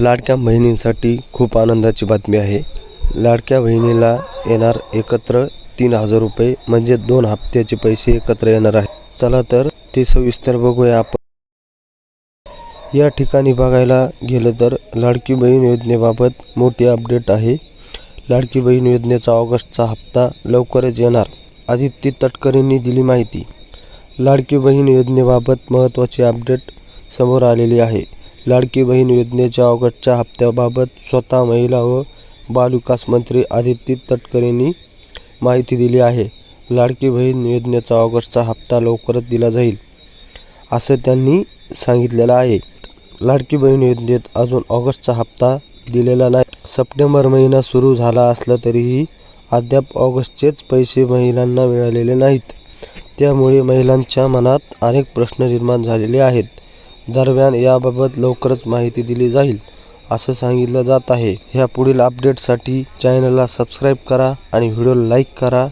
लाडक्या बहिणींसाठी खूप आनंदाची बातमी आहे. लाडक्या बहिणीला येणार एकत्र तीन हजार रुपये म्हणजे दोन हप्त्याचे पैसे एकत्र येणार आहे. चला तर ते सविस्तर बघूया आपण. या ठिकाणी बघायला गेलं तर लाडकी बहीण योजनेबाबत मोठी अपडेट आहे. लाडकी बहीण योजनेचा ऑगस्टचा हप्ता लवकरच येणार. आदित्य तटकरेंनी दिली माहिती. लाडकी बहीण योजनेबाबत महत्त्वाची अपडेट समोर आलेली आहे. लाडकी बहीण योजनेच्या ऑगस्टच्या हप्त्याबाबत स्वतः महिला व बालविकास मंत्री आदित्य तटकरेंनी माहिती दिली आहे. लाडकी बहीण योजनेचा ऑगस्टचा हप्ता लवकरच दिला जाईल असं त्यांनी सांगितलेलं आहे. लाडकी बहीण योजनेत अजून ऑगस्टचा हप्ता दिलेला नाही. सप्टेंबर महिना सुरू झाला असला तरीही अद्याप ऑगस्टचेच पैसे महिलांना मिळालेले नाहीत. त्यामुळे महिलांच्या मनात अनेक प्रश्न निर्माण झालेले आहेत. दरम्यान याबाबत लवकरच माहिती दिली जाईल असं सांगितलं जात आहे. ह्या पुढील अपडेटसाठी चॅनलला सबस्क्राईब करा आणि व्हिडिओला लाईक करा.